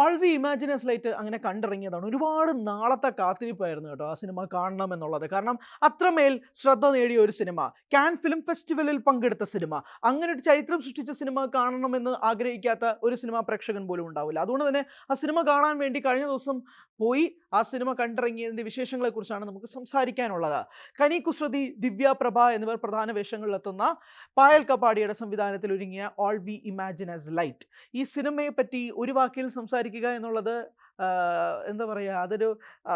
All we ഇമാജിനസ് light അങ്ങനെ കണ്ടിറങ്ങിയതാണ്. ഒരുപാട് നാളത്തെ കാത്തിരിപ്പായിരുന്നു കേട്ടോ ആ സിനിമ കാണണം എന്നുള്ളത്. കാരണം അത്രമേൽ ശ്രദ്ധ നേടിയ ഒരു സിനിമ കാൻ ഫിലിം ഫെസ്റ്റിവലിൽ പങ്കെടുത്ത സിനിമ അങ്ങനെ ഒരു ചരിത്രം സൃഷ്ടിച്ച സിനിമ കാണണമെന്ന് ആഗ്രഹിക്കാത്ത ഒരു സിനിമ പ്രേക്ഷകൻ പോലും ഉണ്ടാവില്ല. അതുകൊണ്ട് തന്നെ ആ സിനിമ കാണാൻ വേണ്ടി കഴിഞ്ഞ ദിവസം പോയി ആ സിനിമ കണ്ടിറങ്ങിയതിന്റെ വിശേഷങ്ങളെക്കുറിച്ചാണ് നമുക്ക് സംസാരിക്കാനുള്ളത്. കനി കുസൃതി ദിവ്യ പ്രഭ എന്നിവർ പ്രധാന വേഷങ്ങളിലെത്തുന്ന പായൽ കപ്പാടിയുടെ സംവിധാനത്തിൽ ഒരുങ്ങിയ all we imagine as light ഈ സിനിമയെ പറ്റി ഒരു വാക്കിൽ സംസാരിക്കുക എന്നുള്ളത് എന്താ പറയുക അതൊരു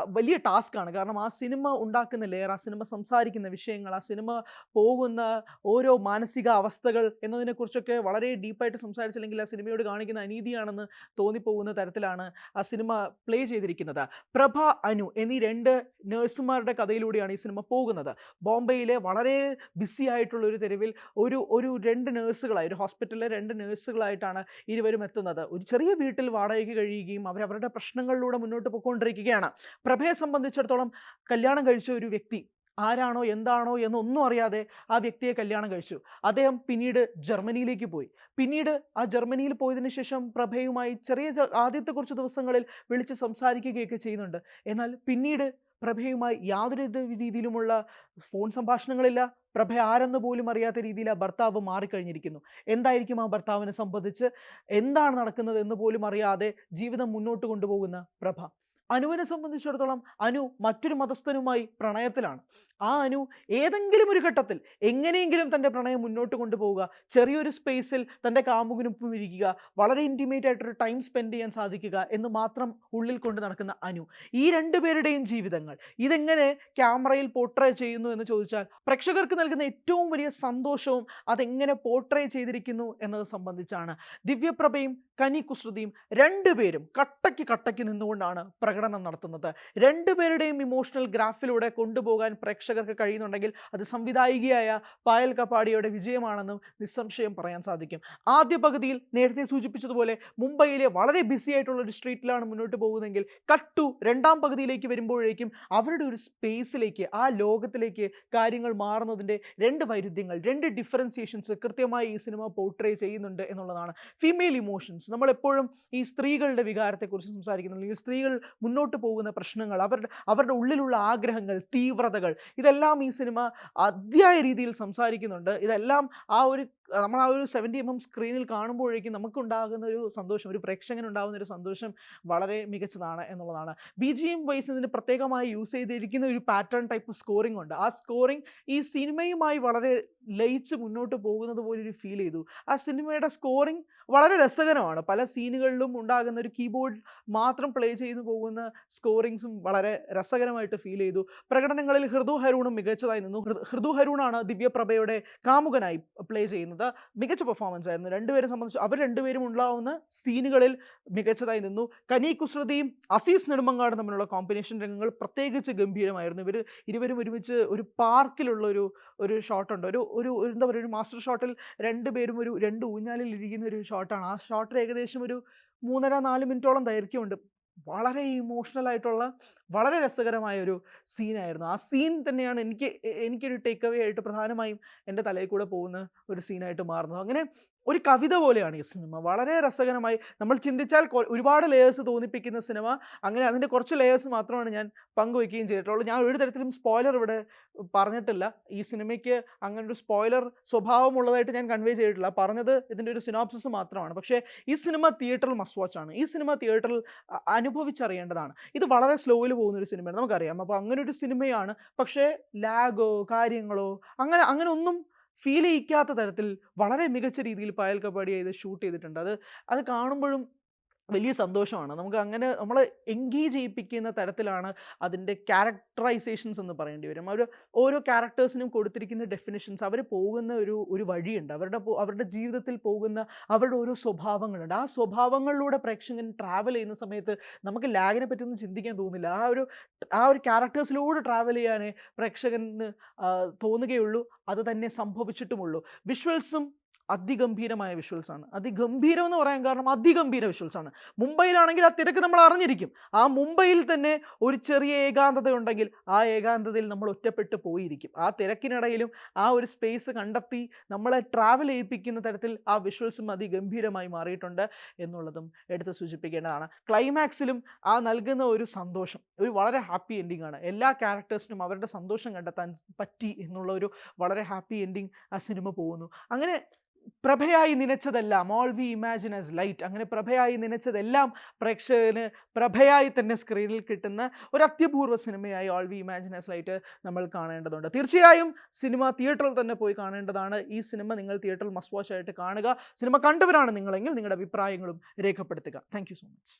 വലിയ ടാസ്ക്കാണ് കാരണം ആ സിനിമ ഉണ്ടാക്കുന്ന ലെയർ ആ സിനിമ സംസാരിക്കുന്ന വിഷയങ്ങൾ ആ സിനിമ പോകുന്ന ഓരോ മാനസിക അവസ്ഥകൾ എന്നതിനെക്കുറിച്ചൊക്കെ വളരെ ഡീപ്പായിട്ട് സംസാരിച്ചില്ലെങ്കിൽ ആ സിനിമയോട് കാണിക്കുന്ന അനീതിയാണെന്ന് തോന്നിപ്പോകുന്ന തരത്തിലാണ് ആ സിനിമ പ്ലേ ചെയ്തിരിക്കുന്നത്. പ്രഭ അനു എന്നീ രണ്ട് നഴ്സുമാരുടെ കഥയിലൂടെയാണ് ഈ സിനിമ പോകുന്നത്. ബോംബെയിലെ വളരെ ബിസി ആയിട്ടുള്ള ഒരു തെരുവിൽ ഒരു ഒരു രണ്ട് നഴ്സുകളായി ഒരു ഹോസ്പിറ്റലിലെ രണ്ട് നഴ്സുകളായിട്ടാണ് ഇരുവരും എത്തുന്നത്. ഒരു ചെറിയ വീട്ടിൽ വാടകയ്ക്ക് കഴിയുകയും അവരവരുടെ പ്രശ്നങ്ങളിലൂടെ മുന്നോട്ട് പോയിക്കൊണ്ടിരിക്കുകയാണ് പ്രഭയെ സംബന്ധിച്ചിടത്തോളം കല്യാണം കഴിച്ച ഒരു വ്യക്തി ആരാണോ എന്താണോ എന്നൊന്നും അറിയാതെ ആ വ്യക്തിയെ കല്യാണം കഴിച്ചു. അദ്ദേഹം പിന്നീട് ജർമ്മനിയിലേക്ക് പോയി. പിന്നീട് ആ ജർമ്മനിയിൽ പോയതിന് ശേഷം പ്രഭയുമായി ചെറിയ ആദ്യത്തെ കുറച്ച് ദിവസങ്ങളിൽ വിളിച്ച് സംസാരിക്കുകയൊക്കെ ചെയ്യുന്നുണ്ട്. എന്നാൽ പിന്നീട് പ്രഭയുമായി യാതൊരു രീതിയിലുമുള്ള ഫോൺ സംഭാഷണങ്ങളില്ല. പ്രഭ ആരെന്ന് പോലും അറിയാത്ത രീതിയിൽ ആ ഭർത്താവ് മാറിക്കഴിഞ്ഞിരിക്കുന്നു. എന്തായിരിക്കും ആ ഭർത്താവിനെ സംബന്ധിച്ച്? എന്താണ് നടക്കുന്നത് എന്ന് പോലും അറിയാതെ ജീവിതം മുന്നോട്ട് കൊണ്ടുപോകുന്ന പ്രഭ. അനുവിനെ സംബന്ധിച്ചിടത്തോളം അനു മറ്റൊരു മതസ്ഥനുമായി പ്രണയത്തിലാണ്. ആ അനു ഏതെങ്കിലും ഒരു ഘട്ടത്തിൽ എങ്ങനെയെങ്കിലും തന്റെ പ്രണയം മുന്നോട്ട് കൊണ്ടുപോവുക. ചെറിയൊരു സ്പേസിൽ തന്റെ കാമുകനൊപ്പം ഇരിക്കുക. വളരെ ഇന്റിമേറ്റ് ആയിട്ടൊരു ടൈം സ്പെൻഡ് ചെയ്യാൻ സാധിക്കുക എന്ന് മാത്രം ഉള്ളിൽ കൊണ്ട് നടക്കുന്ന അനു. ഈ രണ്ടുപേരുടെയും ജീവിതങ്ങൾ ഇതെങ്ങനെ ക്യാമറയിൽ പോർട്രേ ചെയ്യുന്നു എന്ന് ചോദിച്ചാൽ പ്രേക്ഷകർക്ക് നൽകുന്ന ഏറ്റവും വലിയ സന്തോഷവും അതെങ്ങനെ പോർട്രേ ചെയ്തിരിക്കുന്നു എന്നത് സംബന്ധിച്ചാണ്. ദിവ്യപ്രഭയും കനി കുസൃതിയും രണ്ടുപേരും കട്ടയ്ക്ക് കട്ടയ്ക്ക് നിന്നുകൊണ്ടാണ് പ്രകടനം നടത്തുന്നത്. രണ്ടുപേരുടെയും ഇമോഷണൽ ഗ്രാഫിലൂടെ കൊണ്ടുപോകാൻ പ്രേക്ഷകർക്ക് കഴിയുന്നുണ്ടെങ്കിൽ അത് സംവിധായികയായ പായൽ കപ്പാടിയുടെ വിജയമാണെന്നും നിസ്സംശയം പറയാൻ സാധിക്കും. ആദ്യ പകുതിയിൽ നേരത്തെ സൂചിപ്പിച്ചതുപോലെ മുംബൈയിലെ വളരെ ബിസി ആയിട്ടുള്ള ഒരു സ്ട്രീറ്റിലാണ് മുന്നോട്ട് പോകുന്നതെങ്കിൽ കട്ടു രണ്ടാം പകുതിയിലേക്ക് വരുമ്പോഴേക്കും അവരുടെ ഒരു സ്പേസിലേക്ക് ആ ലോകത്തിലേക്ക് കാര്യങ്ങൾ മാറുന്നതിന്റെ രണ്ട് വൈരുദ്ധ്യങ്ങൾ രണ്ട് ഡിഫറൻസിയേഷൻസ് കൃത്യമായി ഈ സിനിമ പോർട്രേ ചെയ്യുന്നുണ്ട് എന്നുള്ളതാണ്. ഫീമെയിൽ ഇമോഷൻസ് നമ്മളെപ്പോഴും ഈ സ്ത്രീകളുടെ വികാരത്തെക്കുറിച്ച് സംസാരിക്കുന്നു അല്ലെങ്കിൽ സ്ത്രീകൾ മുന്നോട്ട് പോകുന്ന പ്രശ്നങ്ങൾ അവരുടെ അവരുടെ ഉള്ളിലുള്ള ആഗ്രഹങ്ങൾ തീവ്രതകൾ ഇതെല്ലാം ഈ സിനിമ അതിയായ രീതിയിൽ സംസാരിക്കുന്നുണ്ട്. ഇതെല്ലാം ആ ഒരു നമ്മൾ ആ ഒരു സെവന്റി എം എം സ്ക്രീനിൽ കാണുമ്പോഴേക്കും നമുക്കുണ്ടാകുന്ന ഒരു സന്തോഷം ഒരു പ്രേക്ഷകനുണ്ടാകുന്ന ഒരു സന്തോഷം വളരെ മികച്ചതാണ് എന്നുള്ളതാണ്. ബി ജി എം വൈസ് ഇതിന് പ്രത്യേകമായി യൂസ് ചെയ്തിരിക്കുന്ന ഒരു പാറ്റേൺ ടൈപ്പ് സ്കോറിംഗ് ഉണ്ട്. ആ സ്കോറിംഗ് ഈ സിനിമയുമായി വളരെ ലയിച്ച് മുന്നോട്ട് പോകുന്നത് പോലെ ഒരു ഫീൽ ചെയ്തു. ആ സിനിമയുടെ സ്കോറിംഗ് വളരെ രസകരമാണ്. പല സീനുകളിലും ഉണ്ടാകുന്ന ഒരു കീബോർഡ് മാത്രം പ്ലേ ചെയ്തു പോകുന്ന സ്കോറിങ്സും വളരെ രസകരമായിട്ട് ഫീൽ ചെയ്തു. പ്രകടനങ്ങളിൽ ഹൃദു ഹരൂണും മികച്ചതായി നിന്നു. ഹൃദു ഹരൂണാണ് ദിവ്യപ്രഭയുടെ കാമുകനായി പ്ലേ ചെയ്യുന്നത്. മികച്ച പെർഫോമൻസ് ആയിരുന്നു. രണ്ടുപേരെ സംബന്ധിച്ച് അവർ രണ്ടുപേരും ഉണ്ടാവുന്ന സീനുകളിൽ മികച്ചതായി നിന്നു. കനി കുസൃതിയും അസീസ് നെടുമങ്ങാട് തമ്മിലുള്ള കോമ്പിനേഷൻ രംഗങ്ങൾ പ്രത്യേകിച്ച് ഗംഭീരമായിരുന്നു. ഇവർ ഇരുവരും ഒരുമിച്ച് ഒരു പാർക്കിലുള്ള ഒരു ഒരു ഷോട്ടുണ്ട് ഒരു ഒരു എന്താ പറയുക ഒരു മാസ്റ്റർ ഷോട്ടിൽ രണ്ടുപേരും ഒരു രണ്ട് ഊഞ്ഞാലിൽ ഇരിക്കുന്ന ഒരു ഷോട്ടാണ് ആ ഷോട്ടിൽ ഏകദേശം ഒരു മൂന്നര നാല് മിനിറ്റോളം ദൈർഘ്യമുണ്ട്. വളരെ ഇമോഷണൽ ആയിട്ടുള്ള വളരെ രസകരമായ ഒരു സീനായിരുന്നു ആ സീൻ തന്നെയാണ് എനിക്ക് എനിക്കൊരു ടേക്ക് അവേ ആയിട്ട് പ്രധാനമായും എന്റെ തലയിൽ കൂടെ പോകുന്ന ഒരു സീനായിട്ട് മാറുന്നത്. അങ്ങനെ ഒരു കവിത പോലെയാണ് ഈ സിനിമ. വളരെ രസകരമായി നമ്മൾ ചിന്തിച്ചാൽ ഒരുപാട് ലേയേഴ്സ് തോന്നിപ്പിക്കുന്ന സിനിമ. അങ്ങനെ അതിന്റെ കുറച്ച് ലേയേഴ്സ് മാത്രമാണ് ഞാൻ പങ്കുവയ്ക്കുകയും ചെയ്തിട്ടുള്ളൂ ഞാൻ ഒരു തരത്തിലും സ്പോയിലർ ഇവിടെ പറഞ്ഞിട്ടില്ല. ഈ സിനിമയ്ക്ക് അങ്ങനെ ഒരു സ്പോയിലർ സ്വഭാവമുള്ളതായിട്ട് ഞാൻ കൺവേ ചെയ്തിട്ടില്ല. പറഞ്ഞത് ഇതിന്റെ ഒരു സിനോപ്സിസ് മാത്രമാണ്. പക്ഷേ ഈ സിനിമ തിയേറ്ററിൽ മസ്റ്റ് വാച്ച് ആണ്. ഈ സിനിമ തിയേറ്ററിൽ അനുഭവിച്ചറിയേണ്ടതാണ്. ഇത് വളരെ സ്ലോയിൽ പോകുന്ന ഒരു സിനിമയാണ്. നമുക്കറിയാം. അപ്പോൾ അങ്ങനെ ഒരു സിനിമയാണ്. പക്ഷേ ലാഗോ കാര്യങ്ങളോ അങ്ങനെ അങ്ങനെ ഒന്നും ഫീൽ ചെയ്യിക്കാത്ത തരത്തിൽ വളരെ മികച്ച രീതിയിൽ പായൽ കപ്പാടി ഇത് ഷൂട്ട് ചെയ്തിട്ടുണ്ട്. അത് അത് കാണുമ്പോഴും വലിയ സന്തോഷമാണ്. നമുക്ക് അങ്ങനെ നമ്മളെ എൻഗേജ് ചെയ്യിപ്പിക്കുന്ന തരത്തിലാണ് അതിന്റെ ക്യാരക്ടറൈസേഷൻസ് എന്ന് പറയേണ്ടി വരും. അവർ ഓരോ ക്യാരക്ടേഴ്സിനും കൊടുത്തിരിക്കുന്ന ഡെഫിനിഷൻസ് അവർ പോകുന്ന ഒരു ഒരു വഴിയുണ്ട്. അവരുടെ അവരുടെ ജീവിതത്തിൽ പോകുന്ന അവരുടെ ഓരോ സ്വഭാവങ്ങളുണ്ട്. ആ സ്വഭാവങ്ങളിലൂടെ പ്രേക്ഷകൻ ട്രാവൽ ചെയ്യുന്ന സമയത്ത് നമുക്ക് ലാഗിനെ പറ്റിയൊന്നും ചിന്തിക്കാൻ തോന്നില്ല ആ ഒരു ആ ഒരു ക്യാരക്ടേഴ്സിലൂടെ ട്രാവൽ ചെയ്യാനേ പ്രേക്ഷകന് തോന്നുകയുള്ളൂ. അത് തന്നെ സംഭവിച്ചിട്ടുമുള്ളൂ. വിഷ്വൽസും അതിഗംഭീരമായ വിഷ്വൽസ് ആണ്. അതിഗംഭീരം എന്ന് പറയാൻ കാരണം അതിഗംഭീര വിഷ്വൽസ് ആണ്. മുംബൈയിലാണെങ്കിൽ ആ തിരക്ക് നമ്മൾ അറിഞ്ഞിരിക്കും. ആ മുംബൈയിൽ തന്നെ ഒരു ചെറിയ ഏകാന്തത ഉണ്ടെങ്കിൽ ആ ഏകാന്തതയിൽ നമ്മൾ ഒറ്റപ്പെട്ട് പോയിരിക്കും. ആ തിരക്കിനിടയിലും ആ ഒരു സ്പേസ് കണ്ടെത്തി നമ്മളെ ട്രാവൽ ചെയ്യിപ്പിക്കുന്ന തരത്തിൽ ആ വിഷ്വൽസും അതിഗംഭീരമായി മാറിയിട്ടുണ്ട് എന്നുള്ളതും എടുത്ത് സൂചിപ്പിക്കേണ്ടതാണ്. ക്ലൈമാക്സിലും ആ നൽകുന്ന ഒരു സന്തോഷം ഒരു വളരെ ഹാപ്പി എൻഡിങ് ആണ്. എല്ലാ ക്യാരക്ടേഴ്സിനും അവരുടെ സന്തോഷം കണ്ടെത്താൻ പറ്റി എന്നുള്ള ഒരു വളരെ ഹാപ്പി എൻഡിങ് ആ സിനിമ പോകുന്നു. അങ്ങനെ പ്രഭയായി നനച്ചതെല്ലാം all we imagine as light അങ്ങനെ പ്രഭയായി നനച്ചതെല്ലാം പ്രേക്ഷകന് പ്രഭയായി തന്നെ സ്ക്രീനിൽ കിട്ടുന്ന ഒരു അത്യപൂർവ സിനിമയായി all we imagine as light നമ്മൾ കാണേണ്ടതുണ്ട്. തീർച്ചയായും സിനിമ തിയേറ്ററിൽ തന്നെ പോയി കാണേണ്ടതാണ്. ഈ സിനിമ നിങ്ങൾ തിയേറ്ററിൽ മസ്റ്റ് വാച്ച് ആയിട്ട് കാണുക. സിനിമ കണ്ടവരാണ് നിങ്ങളെങ്കിൽ നിങ്ങളുടെ അഭിപ്രായങ്ങളും രേഖപ്പെടുത്തുക. Thank so much